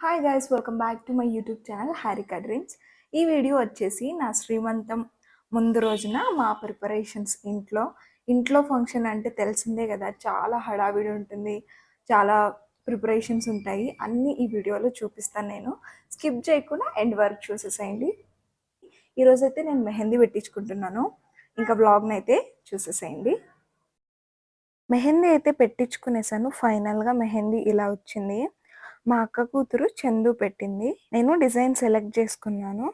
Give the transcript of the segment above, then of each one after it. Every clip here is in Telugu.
Hi guys welcome back to my YouTube channel Harika dreams ఈ వీడియో వచ్చేసి నా శ్రీమంతం ముందు రోజున మా ప్రిపరేషన్స్ ఇంట్లో. ఇంట్లో ఫంక్షన్ అంటే తెలిసిందే కదా చాలా హడావిడి ఉంటుంది చాలా ప్రిపరేషన్స్ ఉంటాయి. అన్నీ ఈ వీడియోలో చూపిస్తాను నేను. స్కిప్ చేయకుండా ఎండ్ వరకు చూసేసేయండి. ఈరోజైతే నేను మెహందీ పెట్టించుకుంటున్నాను. ఇంకా వ్లాగ్ని అయితే చూసేసేయండి. మెహందీ అయితే పెట్టించుకునేసాను. ఫైనల్గా మెహందీ ఇలా వచ్చింది. మా అక్క కూతురు చందు పెట్టింది. నేను డిజైన్ సెలెక్ట్ చేసుకున్నాను.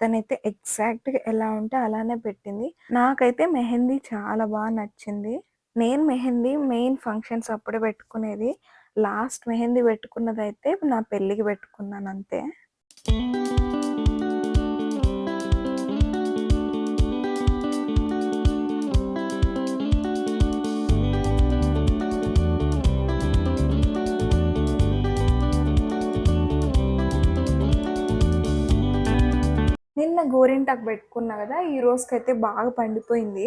తనైతే ఎగ్జాక్ట్గా ఎలా ఉంటే అలానే పెట్టింది. నాకైతే మెహందీ చాలా బాగా నచ్చింది. నేను మెహందీ మెయిన్ ఫంక్షన్స్ అప్పుడే పెట్టుకునేది. లాస్ట్ మెహందీ పెట్టుకున్నది అయితే నా పెళ్ళికి పెట్టుకున్నాను అంతే. గోరింటాకు పెట్టుకున్నా కదా ఈ రోజుకైతే బాగా పండిపోయింది.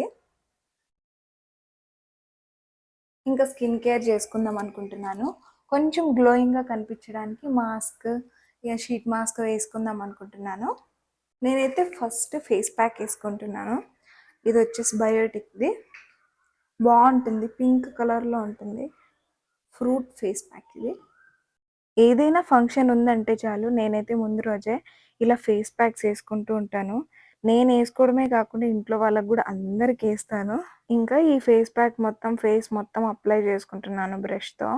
ఇంకా స్కిన్ కేర్ చేసుకుందాం అనుకుంటున్నాను. కొంచెం గ్లోయింగ్గా కనిపించడానికి మాస్క్ ఇక షీట్ మాస్క్ వేసుకుందాం అనుకుంటున్నాను. నేనైతే ఫస్ట్ ఫేస్ ప్యాక్ వేసుకుంటున్నాను. ఇది వచ్చేసి బయోటిక్ది. బాగుంటుంది పింక్ కలర్లో ఉంటుంది. ఫ్రూట్ ఫేస్ ప్యాక్ ఇది. ఏదైనా ఫంక్షన్ ఉందంటే చాలు నేనైతే ముందు రోజే ఇలా ఫేస్ ప్యాక్స్ వేసుకుంటూ ఉంటాను. నేను వేసుకోవడమే కాకుండా ఇంట్లో వాళ్ళకి కూడా అందరికి వేస్తాను. ఇంకా ఈ ఫేస్ ప్యాక్ మొత్తం ఫేస్ మొత్తం అప్లై చేసుకుంటున్నాను బ్రష్తో.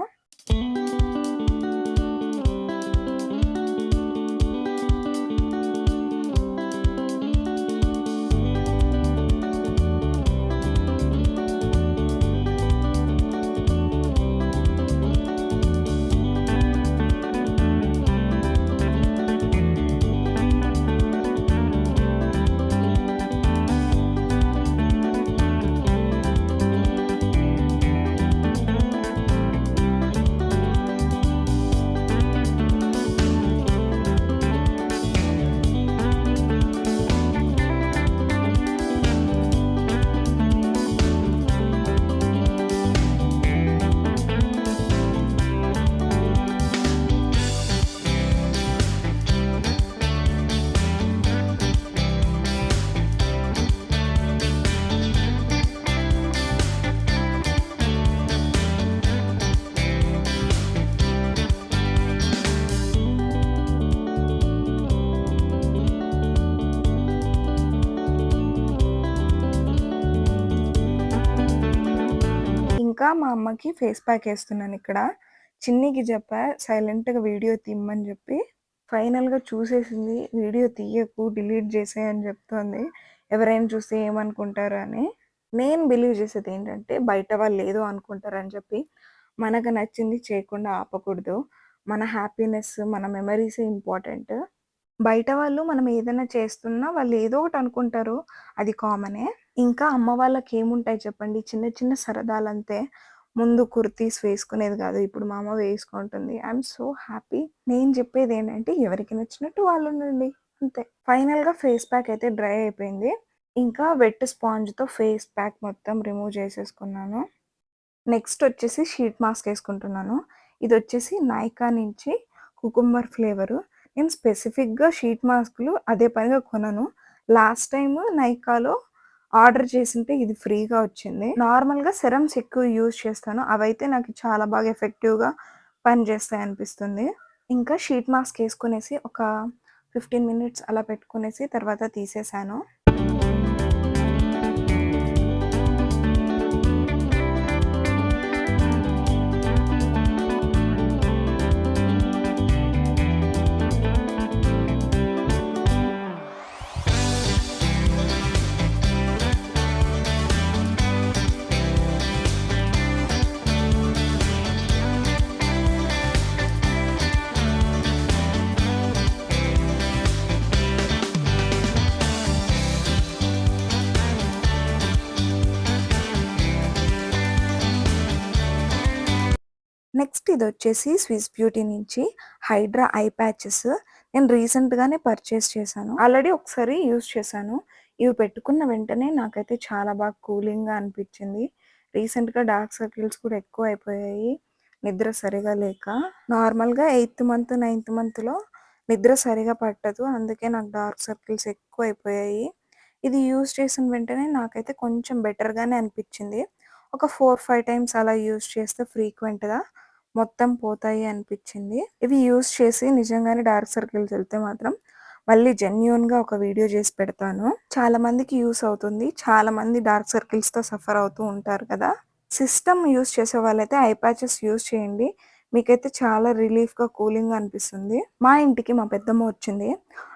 ఇంకా మా అమ్మకి ఫేస్ ప్యాక్ వేస్తున్నాను ఇక్కడ. చిన్నికి చెప్పా సైలెంట్గా వీడియో తీయమని చెప్పి ఫైనల్గా చూసేసింది. వీడియో తీయకు డిలీట్ చేసే అని చెప్తోంది. ఎవరైనా చూస్తే ఏమనుకుంటారు అని. నేను బిలీవ్ చేసేది ఏంటంటే బయట వాళ్ళు ఏదో అనుకుంటారని చెప్పి మనకు నచ్చింది చేయకుండా ఆపకూడదు. మన హ్యాపీనెస్ మన మెమరీస్ ఇంపార్టెంట్. బయట వాళ్ళు మనం ఏదైనా చేస్తున్నా వాళ్ళు ఏదో ఒకటి అనుకుంటారు. అది కామనే. ఇంకా అమ్మ వాళ్ళకి ఏముంటాయి చెప్పండి? చిన్న చిన్న సరదాలంతే. ముందు కుర్తీస్ వేసుకునేది కాదు ఇప్పుడు మా అమ్మ వేసుకుంటుంది. I'm so happy. నేను చెప్పేది ఏంటంటే ఎవరికి నచ్చినట్టు వాళ్ళు ఉండండి అంతే. ఫైనల్గా ఫేస్ ప్యాక్ అయితే డ్రై అయిపోయింది. ఇంకా వెట్ స్పాంజ్తో ఫేస్ ప్యాక్ మొత్తం రిమూవ్ చేసేసుకున్నాను. నెక్స్ట్ వచ్చేసి షీట్ మాస్క్ వేసుకుంటున్నాను. ఇది వచ్చేసి నైకా నుంచి కుకుంబర్ ఫ్లేవరు. నేను స్పెసిఫిక్గా షీట్ మాస్క్లు అదే పనిగా కొనను. లాస్ట్ టైం నైకాలో ఆర్డర్ చేసింటే ఇది ఫ్రీగా వచ్చింది. నార్మల్గా సెరమ్స్ ఎక్కువ యూజ్ చేస్తాను. అవైతే నాకు చాలా బాగా ఎఫెక్టివ్గా పనిచేస్తాయి అనిపిస్తుంది. ఇంకా షీట్ మాస్క్ వేసుకునేసి ఒక ఫిఫ్టీన్ మినిట్స్ అలా పెట్టుకునేసి తర్వాత తీసేసాను. నెక్స్ట్ ఇది వచ్చేసి స్విస్ బ్యూటీ నుంచి హైడ్రా ఐ ప్యాచెస్ నేను రీసెంట్గానే పర్చేస్ చేశాను. ఆల్రెడీ ఒకసారి యూజ్ చేశాను. ఇవి పెట్టుకున్న వెంటనే నాకైతే చాలా బాగా కూలింగ్గా అనిపించింది. రీసెంట్గా డార్క్ సర్కిల్స్ కూడా ఎక్కువ అయిపోయాయి. నిద్ర సరిగా లేక. నార్మల్‌గా ఎయిత్ మంత్, నైన్త్ మంత్‌లో నిద్ర సరిగా పట్టదు. అందుకే నాకు డార్క్ సర్కిల్స్ ఎక్కువ అయిపోయాయి. ఇది యూజ్ చేసిన వెంటనే నాకైతే కొంచెం బెటర్‌గానే అనిపించింది. ఒక 4, 5 టైమ్స్ అలా యూజ్ చేస్తే ఫ్రీక్వెంట్‌గా మొత్తం పోతాయి అనిపించింది ఇవి యూస్ చేసి నిజంగానే డార్క్ సర్కిల్స్ వెళ్తే మాత్రం మళ్ళీ జెన్యున్గా ఒక వీడియో చేసి పెడతాను. చాలా మందికి యూస్ అవుతుంది. చాలా మంది డార్క్ సర్కిల్స్‌తో సఫర్ అవుతూ ఉంటారు కదా! సిస్టమ్ యూస్ చేసే వాళ్ళైతే ఐ ప్యాచెస్ యూజ్ చేయండి. మీకైతే చాలా రిలీఫ్‌గా, కూలింగ్‌గా అనిపిస్తుంది. మా ఇంటికి మా పెద్దమ్మ వచ్చింది.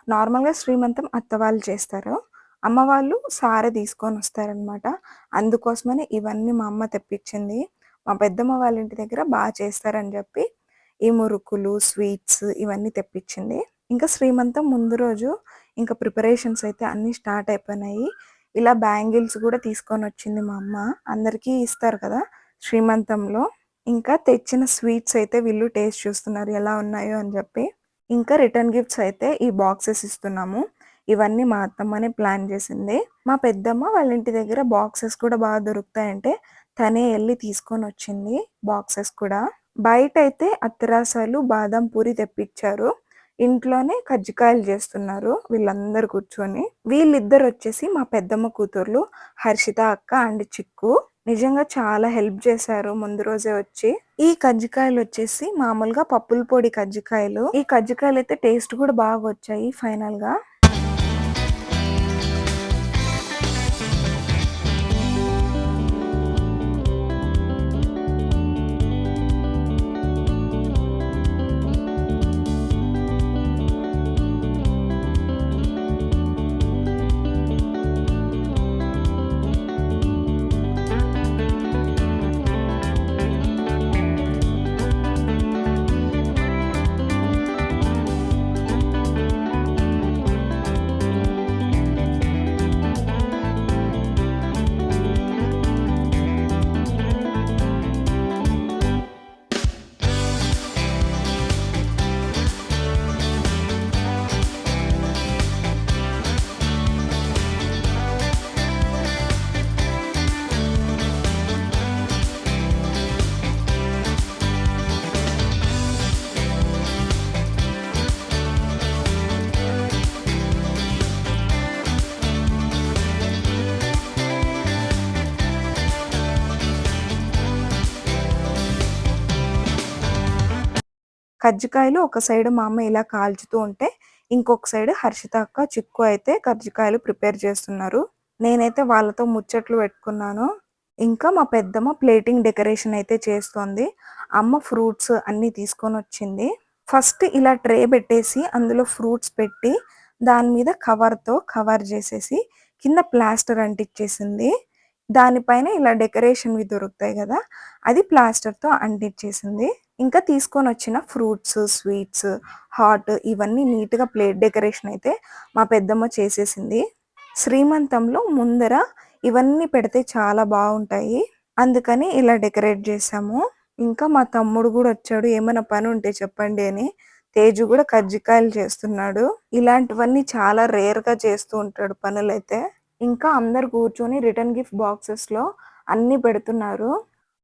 నార్మల్‌గా శ్రీమంతం అత్త వాళ్ళు చేస్తారు. అమ్మ వాళ్ళు సారె తీసుకొనొస్తారనమాట. అందుకోసమని ఇవన్నీ మా అమ్మ తెప్పించింది మా పెద్దమ్మ వాళ్ళ ఇంటి దగ్గర బాగా చేస్తారని చెప్పి ఈ మురుకులు, స్వీట్స్ ఇవన్నీ తెప్పించింది ఇంకా శ్రీమంతం ముందు రోజు ఇంకా ప్రిపరేషన్స్ అయితే అన్నీ స్టార్ట్ అయిపోయినాయి. ఇలా బ్యాంగిల్స్ కూడా తీసుకొని వచ్చింది మా అమ్మ. అందరికీ ఇస్తారు కదా! శ్రీమంతంలో. ఇంకా తెచ్చిన స్వీట్స్ అయితే వీళ్ళు టేస్ట్ చూస్తున్నారు ఎలా ఉన్నాయో అని చెప్పి ఇంకా రిటర్న్ గిఫ్ట్స్ అయితే ఈ బాక్సెస్ ఇస్తున్నాము. ఇవన్నీ మా అత్తమ్మనే ప్లాన్ చేసింది. మా పెద్దమ్మ వాళ్ళ ఇంటి దగ్గర బాక్సెస్ కూడా బాగా దొరుకుతాయంటే తనే వెళ్ళి తీసుకొని వచ్చింది బాక్సెస్ కూడా. బయట అయితే అత్తరాసాలు బాదం పూరి తెప్పించారు ఇంట్లోనే కజ్జికాయలు చేస్తున్నారు వీళ్ళందరూ కూర్చొని. వీళ్ళిద్దరొచ్చేసి మా పెద్దమ్మ కూతుర్లు హర్షిత అక్క అండ్ చిక్కు. నిజంగా చాలా హెల్ప్ చేశారు ముందు రోజే వచ్చి. ఈ కజ్జికాయలు వచ్చేసి మామూలుగా పప్పుల పొడి కజ్జికాయలు. ఈ కజ్జికాయలు అయితే టేస్ట్ కూడా బాగా వచ్చాయి ఫైనల్‌గా. కజ్జికాయలు ఒక సైడ్ మా అమ్మ ఇలా కాల్చుతూ ఉంటే, ఇంకొక సైడ్ హర్షిత అక్క, చిక్కు అయితే కజ్జికాయలు ప్రిపేర్ చేస్తున్నారు. నేనైతే వాళ్ళతో ముచ్చట్లు పెట్టుకున్నాను. ఇంకా మా పెద్దమ్మ ప్లేటింగ్ డెకరేషన్ అయితే చేస్తోంది. అమ్మ ఫ్రూట్స్ అన్నీ తీసుకొనొచ్చింది. ఫస్ట్ ఇలా ట్రే పెట్టేసి అందులో ఫ్రూట్స్ పెట్టి, దాని మీద కవర్‌తో కవర్ చేసేసి, కింద ప్లాస్టర్ అంటించేసింది దానిపైన ఇలా డెకరేషన్‌వి దొరుకుతాయి కదా అది ప్లాస్టర్‌తో అంటించేసింది. ఇంకా తీసుకొని వచ్చిన ఫ్రూట్స్, స్వీట్స్, హాట్ ఇవన్నీ నీట్‌గా ప్లేట్ డెకరేషన్ అయితే మా పెద్దమ్మ చేసేసింది. శ్రీమంతంలో ముందర ఇవన్నీ పెడితే చాలా బాగుంటాయి అందుకని ఇలా డెకరేట్ చేసాము ఇంకా మా తమ్ముడు కూడా వచ్చాడు. ఏమైనా పని ఉంటే చెప్పండి అని. తేజు కూడా కజ్జికాయలు చేస్తున్నాడు. ఇలాంటివన్నీ చాలా రేర్‌గా చేస్తూ ఉంటాడు పనులైతే. ఇంకా అందరు కూర్చొని రిటర్న్ గిఫ్ట్ బాక్సెస్‌లో అన్నీ పెడుతున్నారు.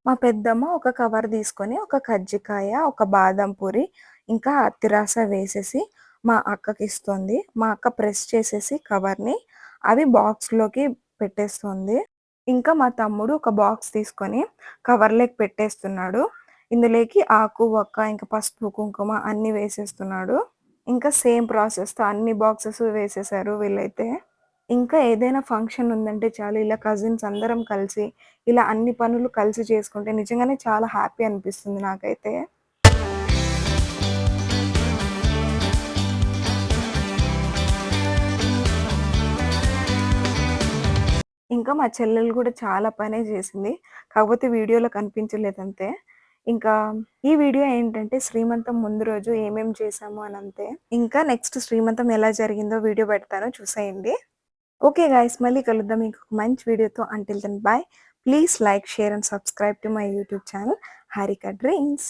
మా పెద్దమ్మ ఒక కవర్ తీసుకొని ఒక కజ్జికాయ, ఒక బాదం పూరి, ఇంకా అత్తిరాస వేసేసి మా అక్కకిస్తోంది. మా అక్క ప్రెస్ చేసేసి కవర్‌ని అవి బాక్స్‌లోకి పెట్టేస్తుంది ఇంకా మా తమ్ముడు ఒక బాక్స్ తీసుకొని కవర్‌లోకి పెట్టేస్తున్నాడు. ఇందులోకి ఆకు, వక్క, ఇంకా పసుపు, కుంకుమ అన్నీ వేసేస్తున్నాడు. ఇంకా సేమ్ ప్రాసెస్‌తో అన్ని బాక్సెస్ వేసేసారు వీళ్ళైతే. ఇంకా ఏదైనా ఫంక్షన్ ఉందంటే చాలు ఇలా కజిన్స్ అందరం కలిసి ఇలా అన్ని పనులు కలిసి చేసుకుంటే నిజంగానే చాలా హ్యాపీ అనిపిస్తుంది నాకైతే. ఇంకా మా చెల్లెలు కూడా చాలా పనే చేసింది. కాకపోతే వీడియోలో కనిపించలేదంతే. ఇంకా ఈ వీడియో ఏంటంటే శ్రీమంతం ముందు రోజు ఏమేం అని అనంతే. ఇంకా నెక్స్ట్ శ్రీమంతం ఎలా జరిగిందో వీడియో పెడతాను చూసేయండి. ఓకే గైస్ మళ్ళీ కలుద్దాం ఇంకొక మంచి వీడియోతో. Until then bye please like, share and subscribe to my YouTube channel Harika dreams.